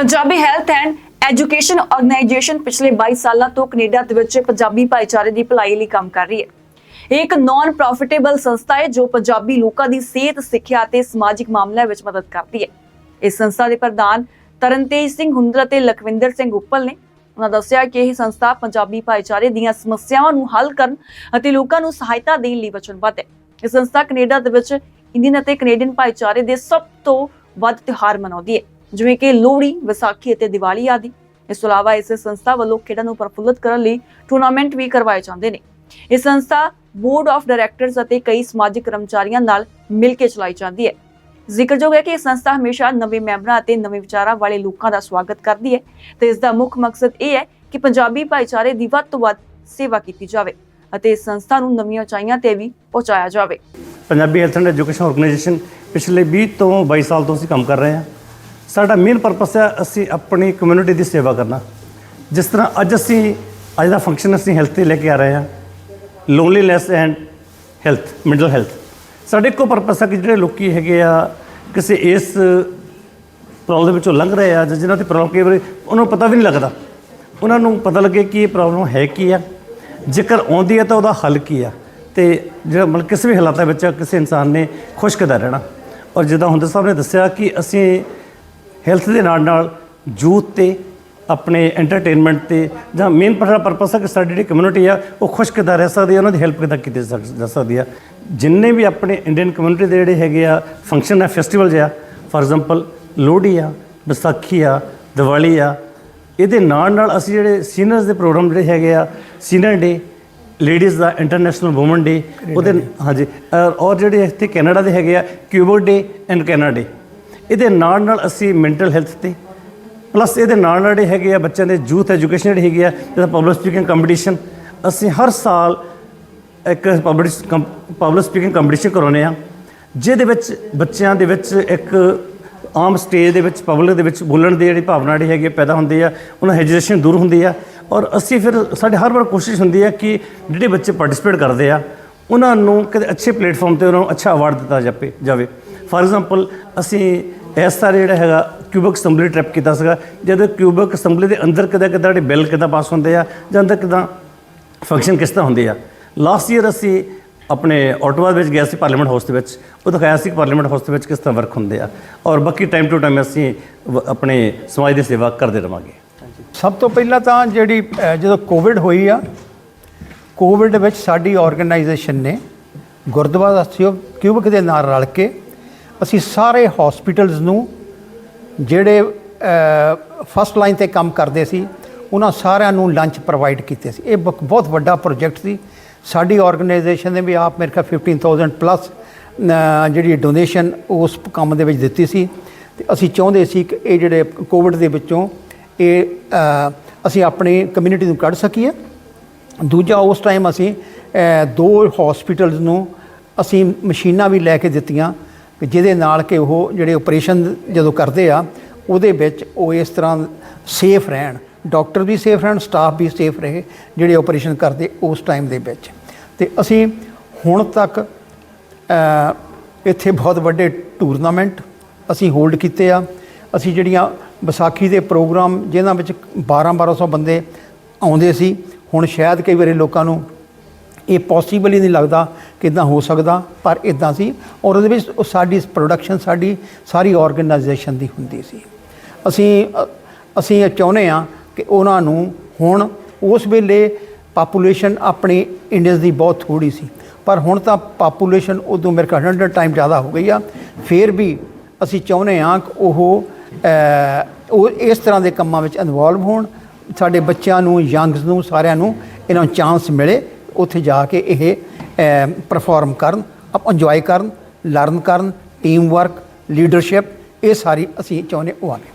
Punjabi health and education organisation ਪਿਛਲੇ 22 ਸਾਲਾਂ ਤੋਂ ਕੈਨੇਡਾ ਦੇ ਵਿੱਚ ਪੰਜਾਬੀ ਭਾਈਚਾਰੇ ਦੀ ਭਲਾਈ ਲਈ ਕੰਮ ਕਰ ਰਹੀ ਹੈ। ਇਹ ਇੱਕ ਨਾਨ ਪ੍ਰੋਫਿਟੇਬਲ ਸੰਸਥਾ ਹੈ ਜੋ ਪੰਜਾਬੀ ਲੋਕਾਂ ਦੀ ਸਿਹਤ, ਸਿੱਖਿਆ ਅਤੇ ਸਮਾਜਿਕ ਮਾਮਲਿਆਂ ਵਿੱਚ ਮਦਦ ਕਰਦੀ ਹੈ। ਇਸ ਸੰਸਥਾ ਦੇ ਪ੍ਰਧਾਨ ਤਰਨਤੇਜ ਸਿੰਘ ਹੁੰਦਲ ਅਤੇ ਲਖਵਿੰਦਰ ਸਿੰਘ ਉੱਪਲ ਨੇ ਉਹਨਾਂ ਦੱਸਿਆ ਕਿ ਇਹ ਸੰਸਥਾ ਪੰਜਾਬੀ ਭਾਈਚਾਰੇ ਦੀਆਂ ਸਮੱਸਿਆਵਾਂ ਨੂੰ ਹੱਲ ਕਰਨ ਅਤੇ ਲੋਕਾਂ ਨੂੰ ਸਹਾਇਤਾ ਦੇਣ ਲਈ ਵਚਨਬੱਧ ਹੈ। ਇਹ ਸੰਸਥਾ ਕੈਨੇਡਾ ਦੇ ਵਿੱਚ ਇੰਡੀਅਨ ਅਤੇ ਕੈਨੇਡੀਅਨ ਭਾਈਚਾਰੇ ਦੇ ਸਭ ਤੋਂ ਵੱਧ ਤਿਉਹਾਰ ਮਨਾਉਂਦੀ ਹੈ। ਜਿਵੇਂ ਕਿ ਲੋਹੜੀ, ਵਿਸਾਖੀ ਅਤੇ ਦੀਵਾਲੀ ਆਦਿ। ਇਸ ਤੋਂ ਇਲਾਵਾ ਇਸ ਸੰਸਥਾ ਵੱਲੋਂ ਖੇਡਾਂ ਨੂੰ ਪ੍ਰਫੁੱਲਤ ਕਰਨ ਲਈ ਟੂਰਨਾਮੈਂਟ ਵੀ ਕਰਵਾਏ ਜਾਂਦੇ ਨੇ। ਇਹ ਸੰਸਥਾ ਬੋਰਡ ਆਫ ਡਾਇਰੈਕਟਰਸ ਅਤੇ ਕਈ ਸਮਾਜਿਕ ਕਰਮਚਾਰੀਆਂ ਨਾਲ ਮਿਲ ਕੇ ਚਲਾਈ ਜਾਂਦੀ ਹੈ। ਜ਼ਿਕਰਯੋਗ ਹੈ ਕਿ ਇਹ ਸੰਸਥਾ ਹਮੇਸ਼ਾ ਨਵੇਂ ਮੈਂਬਰਾਂ ਅਤੇ ਨਵੇਂ ਵਿਚਾਰਾਂ ਵਾਲੇ ਲੋਕਾਂ ਦਾ ਸਵਾਗਤ ਕਰਦੀ ਹੈ। ਤੇ ਇਸ ਦਾ ਮੁੱਖ ਮਕਸਦ ਇਹ ਹੈ ਕਿ ਪੰਜਾਬੀ ਭਾਈਚਾਰੇ ਦੀ ਵੱਧ ਤੋਂ ਵੱਧ ਸੇਵਾ ਕੀਤੀ ਜਾਵੇ ਅਤੇ ਇਸ ਸੰਸਥਾ ਨੂੰ ਨਵੀਆਂ ਉਚਾਈਆਂ ਤੇ ਵੀ ਪਹੁੰਚਾਇਆ ਜਾਵੇ। Punjabi health and education organisation ਪਿਛਲੇ 20 ਤੋਂ 22 ਸਾਲ ਤੋਂ ਅਸੀਂ ਕੰਮ ਕਰ ਰਹੇ ਹਾਂ। ਸਾਡਾ ਮੇਨ ਪਰਪਸ ਹੈ ਅਸੀਂ ਆਪਣੀ ਕਮਿਊਨਿਟੀ ਦੀ ਸੇਵਾ ਕਰਨਾ। ਜਿਸ ਤਰ੍ਹਾਂ ਅੱਜ ਅਸੀਂ, ਅੱਜ ਦਾ ਫੰਕਸ਼ਨ ਅਸੀਂ ਹੈਲਥ ਤੇ ਲੈ ਕੇ ਆ ਰਹੇ ਹਾਂ। Loneliness and health mental health ਸਾਡੇ ਇੱਕੋ ਪਰਪਸ ਹੈ ਕਿ ਜਿਹੜੇ ਲੋਕੀ ਹੈਗੇ ਆ, ਕਿਸੇ ਇਸ ਪ੍ਰੋਬਲਮ ਦੇ ਵਿੱਚੋਂ ਲੰਘ ਰਹੇ ਆ ਜਾਂ ਜਿਨ੍ਹਾਂ ਤੇ ਪ੍ਰੋਬਲਮ ਕਈ ਵਾਰੀ ਉਹਨਾਂ ਨੂੰ ਪਤਾ ਵੀ ਨਹੀਂ ਲੱਗਦਾ। ਉਹਨਾਂ ਨੂੰ ਪਤਾ ਲੱਗੇ ਕਿ ਇਹ ਪ੍ਰੋਬਲਮ ਹੈ ਕੀ ਆ। ਜੇਕਰ ਆਉਂਦੀ ਹੈ ਤਾਂ ਉਹਦਾ ਹੱਲ ਕੀ ਆ। ਤੇ ਜਿਹੜਾ ਮਤਲਬ ਕਿਸੇ ਵੀ ਹਾਲਾਤਾਂ ਵਿੱਚ ਕਿਸੇ ਇਨਸਾਨ ਨੇ ਖੁਸ਼ਕਦਾ ਰਹਿਣਾ। ਔਰ ਜਿੱਦਾਂ ਹੁੰਦੇ ਸਾਹਿਬ ਨੇ ਦੱਸਿਆ ਕਿ ਅਸੀਂ ਹੈਲਥ ਦੇ ਨਾਲ ਨਾਲ ਯੂਥ ਤੇ ਆਪਣੇ ਐਂਟਰਟੇਨਮੈਂਟ ਤੇ ਜਾਂ ਮੇਨ ਪਰਪਸ ਹੈ ਕਿ ਸਾਡੀ ਜਿਹੜੀ ਕਮਿਊਨਿਟੀ ਆ ਉਹ ਖੁਸ਼ਕਦਾ ਰਹਿ ਸਕਦੀ ਹੈ ਉਹਨਾਂ ਦੀ ਹੈਲਪ ਕਿੱਦਾਂ ਕੀਤੀ ਜਾ ਸਕਦੀ ਆ। ਜਿੰਨੇ ਵੀ ਆਪਣੇ ਇੰਡੀਅਨ ਕਮਿਊਨਿਟੀ ਦੇ ਜਿਹੜੇ ਹੈਗੇ ਆ ਫੰਕਸ਼ਨ ਆ ਫੈਸਟੀਵਲ ਜਿਹਾ ਫਾਰ ਐਗਜ਼ਾਮਪਲ ਲੋਹੜੀ ਆ ਵਿਸਾਖੀ ਆ ਦੀਵਾਲੀ ਆ ਇਹਦੇ ਨਾਲ ਨਾਲ ਅਸੀਂ ਜਿਹੜੇ ਸੀਨੀਅਰਸ ਦੇ ਪ੍ਰੋਗਰਾਮ ਜਿਹੜੇ ਹੈਗੇ ਆ ਸੀਨੀਅਰ ਡੇ ਲੇਡੀਜ਼ ਦਾ ਇੰਟਰਨੈਸ਼ਨਲ ਔਮਨ ਡੇ ਉਹਦੇ ਹਾਂਜੀ ਔਰ ਜਿਹੜੇ ਇੱਥੇ ਕੈਨੇਡਾ ਦੇ ਹੈਗੇ ਆ ਕਿਊਬਰ ਡੇ ਐਂਡ ਕੈਨੇਡਾ ਡੇ ਇਹਦੇ ਨਾਲ ਨਾਲ ਅਸੀਂ ਮੈਂਟਲ ਹੈਲਥ ਤੇ ਪਲੱਸ ਇਹਦੇ ਨਾਲ ਨਾਲ ਜਿਹੜੇ ਹੈਗੇ ਆ ਬੱਚਿਆਂ ਦੇ ਯੂਥ ਐਜੂਕੇਸ਼ਨ ਜਿਹੜੀ ਹੈਗੀ ਆ ਜਿਹਦਾ ਪਬਲਿਕ ਸਪੀਕਿੰਗ ਕੰਪੀਟੀਸ਼ਨ ਅਸੀਂ ਹਰ ਸਾਲ ਇੱਕ ਪਬਲਿਕ ਪਬਲਿਕ ਸਪੀਕਿੰਗ ਕੰਪੀਟੀਸ਼ਨ ਕਰਾਉਂਦੇ ਆ ਜਿਹਦੇ ਵਿੱਚ ਬੱਚਿਆਂ ਦੇ ਵਿੱਚ ਇੱਕ ਆਮ ਸਟੇਜ ਦੇ ਵਿੱਚ ਪਬਲਿਕ ਦੇ ਵਿੱਚ ਬੋਲਣ ਦੀ ਜਿਹੜੀ ਭਾਵਨਾ ਜਿਹੜੀ ਹੈਗੀ ਆ ਪੈਦਾ ਹੁੰਦੀ ਆ, ਉਹਨਾਂ ਹੈਜੀਟੇਸ਼ਨ ਦੂਰ ਹੁੰਦੀ ਆ, ਔਰ ਅਸੀਂ ਫਿਰ ਸਾਡੇ ਹਰ ਵਾਰ ਕੋਸ਼ਿਸ਼ ਹੁੰਦੀ ਆ ਕਿ ਜਿਹੜੇ ਬੱਚੇ ਪਾਰਟਿਸਿਪੇਟ ਕਰਦੇ ਆ, ਉਹਨਾਂ ਨੂੰ ਕਿਤੇ ਅੱਛੇ ਪਲੇਟਫਾਰਮ ਤੇ ਉਹਨਾਂ ਨੂੰ ਅੱਛਾ ਅਵਾਰਡ ਦਿੱਤਾ ਜਾਵੇ ਜਾਵੇ। ਫਾਰ ਐਗਜ਼ਾਮਪਲ ਅਸੀਂ ਇਸ ਤਰ੍ਹਾਂ ਜਿਹੜਾ ਹੈਗਾ ਕਿਊਬਿਕ ਅਸੈਂਬਲੀ ਟ੍ਰਿਪ ਕੀਤਾ ਸੀਗਾ। ਜਦੋਂ ਕਿਊਬਿਕ ਅਸੈਂਬਲੀ ਦੇ ਅੰਦਰ ਕਿੱਦਾਂ ਕਿੱਦਾਂ ਜਿਹੜੇ ਬਿੱਲ ਕਿੱਦਾਂ ਪਾਸ ਹੁੰਦੇ ਆ ਜਾਂ ਅੰਦਰ ਕਿੱਦਾਂ ਫੰਕਸ਼ਨ ਕਿਸ ਤਰ੍ਹਾਂ ਹੁੰਦੇ ਆ। ਲਾਸਟ ਈਅਰ ਅਸੀਂ ਆਪਣੇ ਆਟੋਵਾ ਵਿੱਚ ਗਿਆ ਸੀ ਪਾਰਲੀਮੈਂਟ ਹਾਊਸ ਦੇ ਵਿੱਚ। ਉਹ ਦਿਖਾਇਆ ਸੀ ਕਿ ਪਾਰਲੀਮੈਂਟ ਹਾਊਸ ਦੇ ਵਿੱਚ ਕਿਸ ਤਰ੍ਹਾਂ ਵਰਕ ਹੁੰਦੇ ਆ। ਔਰ ਬਾਕੀ ਟਾਈਮ ਟੂ ਟਾਈਮ ਅਸੀਂ ਵ- ਆਪਣੇ ਸਮਾਜ ਦੀ ਸੇਵਾ ਕਰਦੇ ਰਵਾਂਗੇ। ਸਭ ਤੋਂ ਪਹਿਲਾਂ ਤਾਂ ਜਿਹੜੀ ਜਦੋਂ ਕੋਵਿਡ ਹੋਈ ਆ ਕੋਵਿਡ ਵਿੱਚ ਸਾਡੀ ਆਰਗੇਨਾਈਜੇਸ਼ਨ ਨੇ ਗੁਰਦੁਆਰਾ ਸਾਹਿਬ ਕਿਊਬਿਕ ਦੇ ਨਾਲ ਰਲ ਕੇ ਅਸੀਂ ਸਾਰੇ ਹਸਪੀਟਲਸ ਨੂੰ ਜਿਹੜੇ ਫਸਟ ਲਾਈਨ ਤੇ ਕੰਮ ਕਰਦੇ ਸੀ, ਉਹਨਾਂ ਸਾਰਿਆਂ ਨੂੰ ਲੰਚ ਪ੍ਰੋਵਾਈਡ ਕੀਤੇ ਸੀ। ਇਹ ਬ- ਬਹੁਤ ਵੱਡਾ ਪ੍ਰੋਜੈਕਟ ਸੀ। ਸਾਡੀ ਆਰਗੇਨਾਈਜੇਸ਼ਨ ਨੇ ਵੀ ਆਪ ਮੇਰੇ ਖਿਆਲ 15000 ਪਲੱਸ ਜਿਹੜੀ ਡੋਨੇਸ਼ਨ ਉਸ ਕੰਮ ਦੇ ਵਿੱਚ ਦਿੱਤੀ ਸੀ। ਤੇ ਅਸੀਂ ਚਾਹੁੰਦੇ ਸੀ ਕਿ ਇਹ ਜਿਹੜੇ ਕੋਵਿਡ ਦੇ ਵਿੱਚੋਂ ਇਹ ਅਸੀਂ ਆਪਣੀ ਕਮਿਊਨਿਟੀ ਨੂੰ ਕੱਢ ਸਕੀਏ। ਦੂਜਾ, ਉਸ ਟਾਈਮ ਅਸੀਂ ਦੋ ਹਸਪੀਟਲਸ ਨੂੰ ਅਸੀਂ ਮਸ਼ੀਨਾਂ ਵੀ ਲੈ ਕੇ ਦਿੱਤੀਆਂ। ਕਿ ਜਿਹਦੇ ਨਾਲ ਕਿ ਉਹ ਜਿਹੜੇ ਆਪਰੇਸ਼ਨ ਜਦੋਂ ਕਰਦੇ ਆ, ਉਹਦੇ ਵਿੱਚ ਉਹ ਇਸ ਤਰ੍ਹਾਂ ਸੇਫ ਰਹਿਣ। ਡਾਕਟਰ ਵੀ ਸੇਫ ਰਹਿਣ ਸਟਾਫ ਵੀ ਸੇਫ ਰਹੇ, ਜਿਹੜੇ ਆਪਰੇਸ਼ਨ ਕਰਦੇ ਉਸ ਟਾਈਮ ਦੇ ਵਿੱਚ। ਤੇ ਅਸੀਂ ਹੁਣ ਤੱਕ ਇੱਥੇ ਬਹੁਤ ਵੱਡੇ ਟੂਰਨਾਮੈਂਟ ਅਸੀਂ ਹੋਲਡ ਕੀਤੇ ਆ। ਅਸੀਂ ਜਿਹੜੀਆਂ ਵਿਸਾਖੀ ਦੇ ਪ੍ਰੋਗਰਾਮ ਜਿਨ੍ਹਾਂ ਵਿੱਚ 12 1200 ਬੰਦੇ ਆਉਂਦੇ ਸੀ, ਹੁਣ ਸ਼ਾਇਦ ਕਈ ਵਾਰੀ ਲੋਕਾਂ ਨੂੰ ਇਹ ਪੋਸੀਬਲ ਹੀ ਨਹੀਂ ਲੱਗਦਾ ਕਿ ਇਦਾਂ ਹੋ ਸਕਦਾ, ਪਰ ਇਦਾਂ ਸੀ ਔਰ ਉਹਦੇ ਵਿੱਚ ਉਹ ਸਾਡੀ ਪ੍ਰੋਡਕਸ਼ਨ ਸਾਡੀ ਸਾਰੀ ਆਰਗੇਨਾਈਜੇਸ਼ਨ ਦੀ ਹੁੰਦੀ ਸੀ। ਅਸੀਂ ਅਸੀਂ ਇਹ ਚਾਹੁੰਦੇ ਆ ਕਿ ਉਹਨਾਂ ਨੂੰ ਹੁਣ ਉਸ ਵੇਲੇ ਪਾਪੂਲੇਸ਼ਨ ਆਪਣੇ ਇੰਡੀਅਨਸ ਦੀ ਬਹੁਤ ਥੋੜੀ ਸੀ, ਪਰ ਹੁਣ ਤਾਂ ਪਾਪੂਲੇਸ਼ਨ ਉਦੋਂ ਮੇਰੇ ਖਿਆਲ 100 ਟਾਈਮ ਜ਼ਿਆਦਾ ਹੋ ਗਈ ਆ। ਫਿਰ ਵੀ ਅਸੀਂ ਚਾਹੁੰਦੇ ਆ ਕਿ ਉਹ ਉਹ ਇਸ ਤਰ੍ਹਾਂ ਦੇ ਕੰਮਾਂ ਵਿੱਚ ਇਨਵੋਲਵ ਹੋਣ, ਸਾਡੇ ਬੱਚਿਆਂ ਨੂੰ ਯੰਗਸ ਨੂੰ ਸਾਰਿਆਂ ਨੂੰ ਇਹਨਾਂ ਨੂੰ ਚਾਂਸ ਮਿਲੇ ਉੱਥੇ ਜਾ ਕੇ ਇਹ ਪਰਫਾਰਮ ਕਰਨ, ਆਪ ਇੰਜੋਏ ਕਰਨ ਲਰਨ ਕਰਨ ਟੀਮ ਵਰਕ ਲੀਡਰਸ਼ਿਪ ਇਹ ਸਾਰੀ ਅਸੀਂ ਚਾਹੁੰਦੇ ਉਹ ਆਵੇ